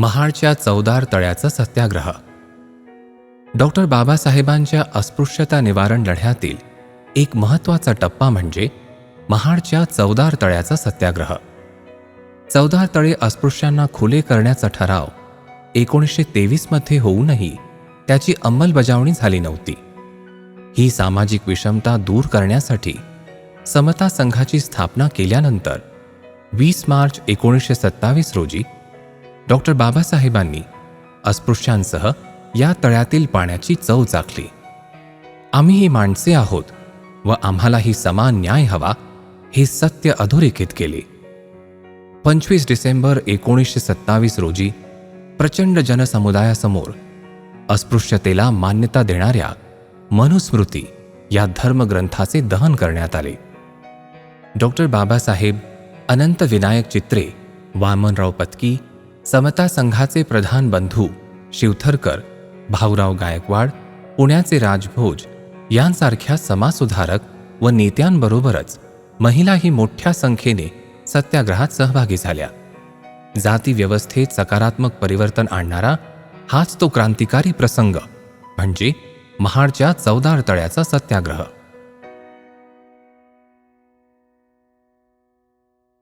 महाडच्या चौदार तळ्याचा सत्याग्रह. डॉक्टर बाबासाहेबांच्या अस्पृश्यता निवारण लढ्यातील एक महत्त्वाचा टप्पा म्हणजे महाडच्या चौदार तळ्याचा सत्याग्रह. चौदार तळे अस्पृश्यांना खुले करण्याचा ठराव एकोणीसशे तेवीसमध्ये होऊनही त्याची अंमलबजावणी झाली नव्हती. ही सामाजिक विषमता दूर करण्यासाठी समता संघाची स्थापना केल्यानंतर वीस मार्च एकोणीसशे सत्तावीस रोजी डॉक्टर बाबासाहेबांनी अस्पृश्यांसह या तळ्यातील पाण्याची चव चाखली. आम्ही ही माणसे आहोत व आम्हालाही समान न्याय हवा हे सत्य अधोरेखित केले. पंचवीस डिसेंबर एकोणीसशे सत्तावीस रोजी प्रचंड जनसमुदायासमोर अस्पृश्यतेला मान्यता देणाऱ्या मनुस्मृती या धर्मग्रंथाचे दहन करण्यात आले. डॉक्टर बाबासाहेब अनंत विनायक चित्रे वामनराव पत्की समता संघाचे प्रधान बंधू शिवथरकर भाऊराव गायकवाड पुण्याचे राजभोज यांसारख्या समाजसुधारक व नेत्यांबरोबरच महिलाही मोठ्या संख्येने सत्याग्रहात सहभागी झाल्या. जाती व्यवस्थेत सकारात्मक परिवर्तन आणणारा हाच तो क्रांतिकारी प्रसंग म्हणजे महाडच्या चौदार तळ्याचा सत्याग्रह.